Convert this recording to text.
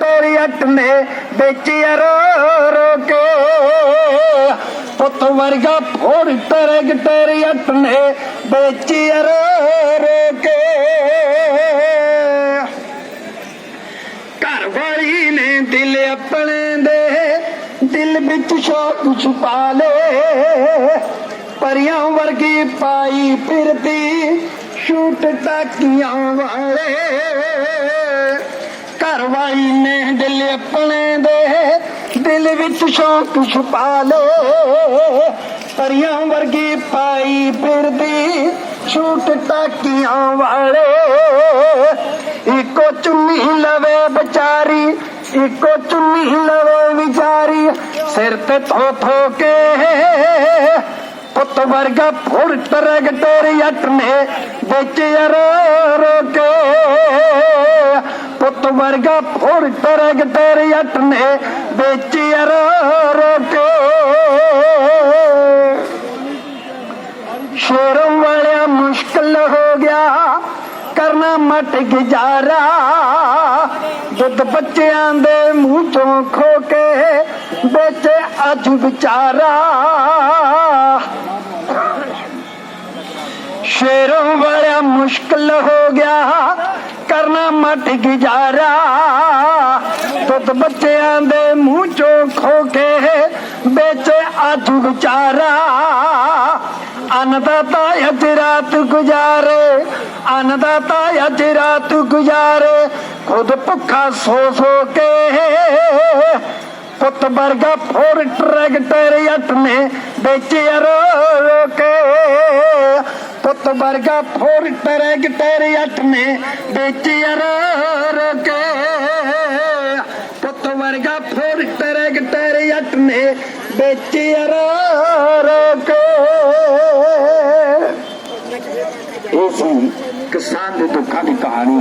ਤੋਰੀ ਨੇ ਵਿੱਚ ਰੋ ਰੋ ਕੇ। ਪੁੱਤ ਵਰਗਾ ਫੋੜ ਤਰਗ ਤੇਰੀ ਨੇ ਵਿੱਚ ਰੋ ਰੋ ਕੇ। ਘਰ ਵਾਲੀ ਨੇ ਦਿਲ ਆਪਣੇ ਦੇ, ਦਿਲ ਵਿੱਚ ਸ਼ੌਕ ਛੁਪਾ ਲੇ। ਪਰੀਆਂ ਵਰਗੀ ਪਾਈ ਫਿਰਦੀ, ਛੂਟ ਟਾਕੀਆਂ ਵਾਲੇ। ਘਰ ਨੇ ਦਿਲ ਆਪਣੇ ਦੇ, ਦਿਲ ਵਿੱਚ ਸ਼ੌਕ ਛੁਪਾ ਲੇ। ਪਰੀਆਂ ਵਰਗੀ ਪਾਈ ਫਿਰਦੀ ਛੂਟ ਟਾਕੀਆਂ ਵਾਲੇ। ਇੱਕੋ ਚੁੰਨੀ ਲਵੇ ਵਿਚਾਰੀ, ਇੱਕੋ ਚੁੰਨੀ ਲਵੇ ਵਿਚਾਰੀ। ਸਿਰ ਤੇ ਥੋ ਥੋ ਕੇ ਪੁੱਤ ਵਰਗਾ ਫੁਰ ਤਰਗ ਤੇਰੀ ਅੱਟ ਨੇ ਵਿੱਚ ਰੋ ਰੋ ਕੇ। ਪੁੱਤ ਵਰਗਾ ਫੁਰ ਤਰਗ ਤੇਰੀ ਅੱਟ ਨੇ ਵਿੱਚ ਰੋ ਰੋ ਕੇ ਸ਼ੇਰੋਂ ਵਾਲਿਆ ਮੁਸ਼ਕਲ ਹੋ ਗਿਆ, ਕਰਨਾ ਮਟ ਗੁਜ਼ਾਰਾ। ਦੁੱਧ ਬੱਚਿਆਂ ਦੇ ਮੂੰਹ ਚੋਂ ਖੋ ਕੇ ਵਿੱਚ ਅੱਜ ਵਿਚਾਰਾ। ਸ਼ੇਰੋਂ ਵਾਲਿਆ ਮੁਸ਼ਕਲ ਹੋ ਗਿਆ ਕਰਨਾ ਮਟ ਗੁਜ਼ਾਰਾ ਦੁੱਧ ਬੱਚਿਆਂ ਦੇ ਮੂੰਹ ਚੋਂ ਖੋ ਕੇ ਵਿੱਚ ਅੱਜ ਵਿਚਾਰਾ। ਅਨਦਾਤਾ ਅੱਜ ਰਾਤ ਗੁਜ਼ਾਰੇ, ਅਨਦਾਤਾ ਅੱਜ ਰਾਤ ਗੁਜ਼ਾਰੇ, ਖੁਦ ਭੁੱਖਾ ਸੋ ਸੋ ਕੇ। ਪੁੱਤ ਵਰਗਾ ਫੋਰ ਟਰੈਕਟਰ ਅੱਟ ਨੇ ਵਿੱਚ ਰੋ। ਪੁੱਤ ਵਰਗਾ ਫੋਰ ਟਰੈਕਟਰ ਅੱਟ ਨੇ, ਵਿੱਚ ਰੋ ਰੋ ਕੇ ਪੁੱਤ ਵਰਗਾ ਫੋਰ ਟਰੈਕਟਰ ਅੱਟ ਨੇ, ਵਿੱਚ ਰੋ ਰੋ ਕੇ ਇਹ ਕਿਸਾਨ ਦੇ ਦੁੱਖਾਂ ਦੀ ਕਹਾਣੀ।